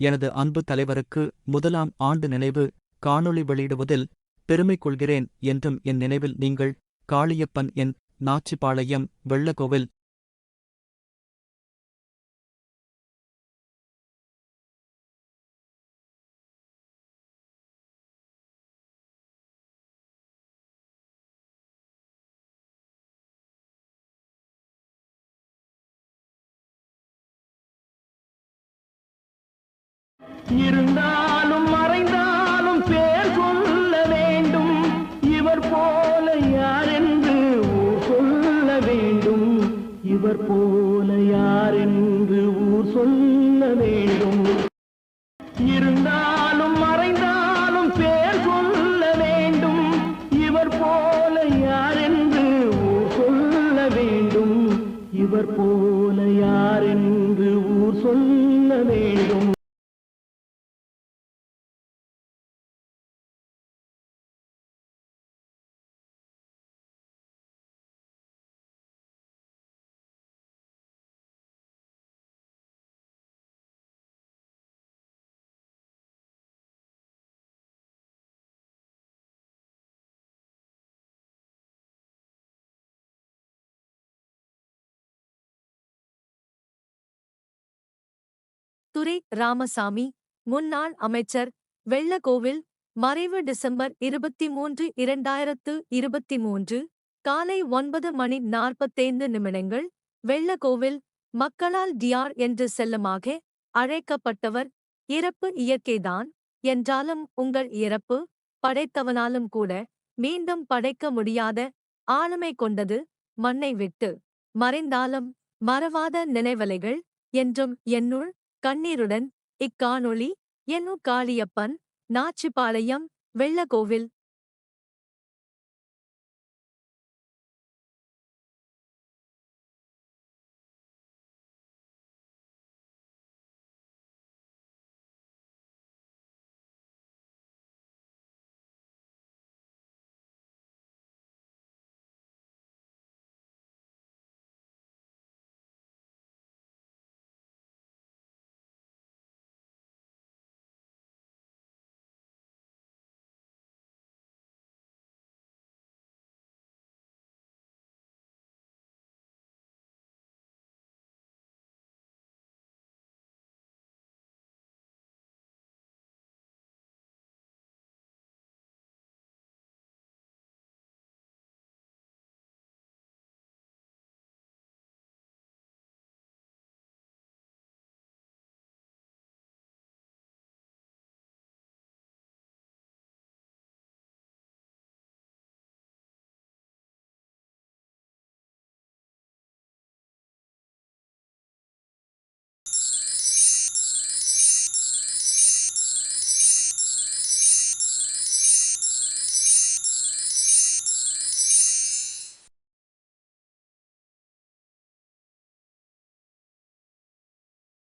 எனது அன்பு தலைவருக்கு முதலாம் ஆண்டு நினைவு காணொளி வெளியிடுவதில் பெருமை கொள்கிறேன் என்றும் என் நினைவில் நீங்கள் காளியப்பன் என் நாச்சிபாளையம் வெள்ளக்கோவில் இருந்தாலும் மறைந்தாலும் பேர் சொல்ல வேண்டும். இவர் போல யார் என்று ஊர் சொல்ல வேண்டும். இவர் போல யார் என்று ஊர் சொல்ல வேண்டும். இருந்தாலும் மறைந்தாலும் பேர் சொல்ல வேண்டும். இவர் போல யார் என்று ஊர் சொல்ல வேண்டும். இவர் போல யார் என்று ஊர் சொல்ல வேண்டும். துரை ராமசாமி முன்னாள் அமைச்சர் வெள்ளக்கோவில் மறைவு டிசம்பர் இருபத்தி மூன்று இரண்டாயிரத்து இருபத்தி மூன்று காலை ஒன்பது மணி நாற்பத்தைந்து நிமிடங்கள் வெள்ளக்கோவில் மக்களால் டியார் என்று செல்லமாக அழைக்கப்பட்டவர் இறப்பு இயற்கைதான் என்றாலும் உங்கள் இறப்பு படைத்தவனாலும் கூட மீண்டும் படைக்க முடியாத ஆளுமை கொண்டது மண்ணை விட்டு. மறைந்தாலும் மறவாத நினைவலைகள் என்றும் என்னுள் கண்ணீருடன் இக்காணொளி என்னு காளியப்பன் நாச்சிபாளையம் வெள்ளகோவில்.